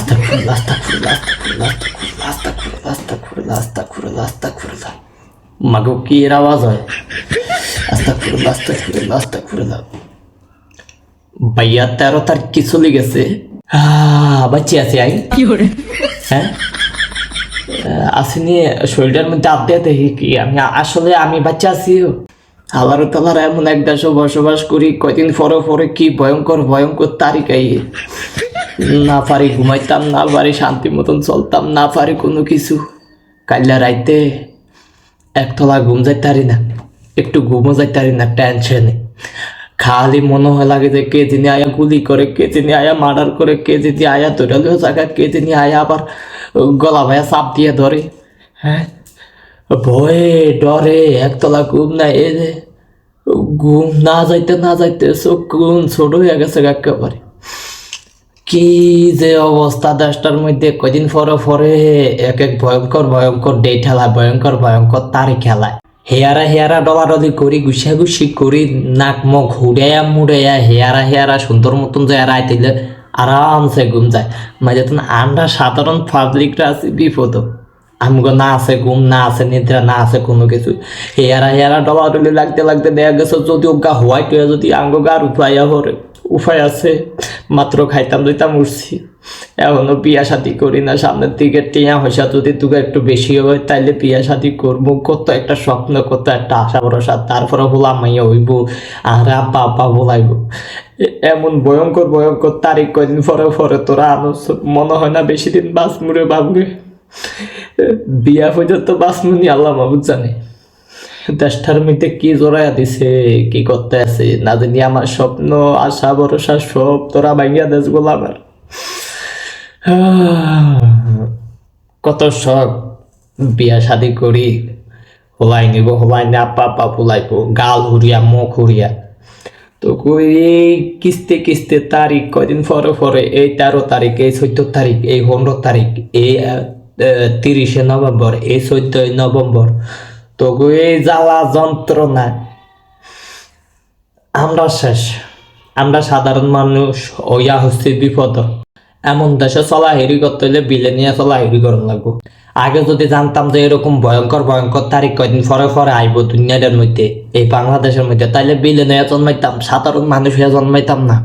আস্তাগফিরুল্লাহ। মাগো কি এর আওয়াজ হয়। ভাইয়া তেরো তারিখ কি চলে গেছে বাচ্চি আছে আই হ্যাঁ আহ, আসেনি শরীরের মধ্যে আপডেট দেখি কি আমি আসলে আমি বাচ্চা আছি আল্লাহ তালার এমন এক দেশে বসবাস করি কয়দিন পরে পরে কি ভয়ঙ্কর ভয়ঙ্কর তারিখ আই না পারি ঘুমাইতাম, না পারি শান্তি মতন চলতাম, না পারি কোনো কিছু। কাল্লা রাইতে একতলা ঘুম যাইতে পারি না, একটু ঘুমও যাইতে পারি না টেনশনে খালি মনে হয় লাগে যে কে যিনি আয়া গুলি করে, কে যিনি আয়া মার্ডার করে, কে যিনি আয়া দৌড়ালেও জায়গা কে যিনি আয়া আবার গলা ভাইয়া চাপ দিয়ে ধরে। হ্যাঁ? ভয়ে ডরে একতলা ঘুম না এ যে ঘুম না যাইতে না যাইতে চোখ ছোট হয়ে গেছে একেবারে। কি যে অবস্থা দেশটার মধ্যে? কদিন পরে পরে এক এক ভয়ঙ্কর ভয়ঙ্কর ডে খেলায় ভয়ঙ্কর ভয়ঙ্কর তারিখ খেলায়। হেয়ারা হেয়ারা, ডলাডলি করি, গুছি করি, নাক, মুখ হুড়াইয়া মুড়াইয়া হেয়ারা হেয়ারা সুন্দর মতন যায় রাইতিলে আরামসে ঘুম যায়। মাঝে তখন আমরা সাধারণ পাবলিকরা আছি, বিপদ। আমগো না আছে ঘুম, না আছে নিদ্রা, না আছে কোনো কিছু। হেয়ারা হেয়ারা, ডলাডলি লাগতে লাগতে দেখা গেছে, যদি ওগা হোয়াইট হয়ে যদি আঙ্গ গার উপায়া হরে উপায় আছে। মাত্র খাইতাম দিতাম উঠছি। এখনও বিয়া শাদি করি না, সামনের দিকে টিয়া হইসা যদি তোকে একটু বেশি হয়, তাইলে বিয়া শাদি করব। কত একটা স্বপ্ন, কত একটা আশা ভরসা, তারপরে বলা মাইয়া হইব, আর আব্বা আব্বা বলাইব। এমন ভয়ঙ্কর ভয়ঙ্কর তারিখ কয়দিন পরে পরে তোরা আনস, মনে হয় না বেশি দিন বাস মুড়ে ভাববে বিয়া পর্যন্ত বাস মুনি আল্লাহ মাহবুদ জানে। দেশটার মধ্যে কি জোড়াইয়া দিছে, কি করতে আছে, না জানি আমার স্বপ্ন, আশা, ভরসা সব তোরা ভাঙ্গিয়া দেশগুলো আমার কত শখ, বিয়া শাদি করি, হোলাই নিব, হোলাই নে আপা ফুলাইব, গাল হুরিয়া, মুখ হুরিয়া। তো এই কিস্তে কিস্তে তারিখ কয়দিন পরে পরে, এই তেরো তারিখ, এই চোদ্দ তারিখ, এই পনেরো তারিখ, এই তিরিশে নভেম্বর, এই চোদ্দই নভেম্বর তো কই এই জ্বালা যন্ত্রণা। আমরা শেষ। আমরা সাধারণ মানুষ ওয়া হচ্ছে বিপদ। এমন দেশে চলা হেরি করতে হলে বিলে নিয়ে চলা হেরি করুন লাগবো। আগে যদি জানতাম যে এরকম ভয়ঙ্কর ভয়ঙ্কর তারিখ কয়দিন পরে পরে আইব দুনিয়াটার মধ্যে, এই বাংলাদেশের মধ্যে, তাইলে বিলে নিয়ে জন্মাইতাম, সাধারণ মানুষ হয়ে জন্মাইতাম না।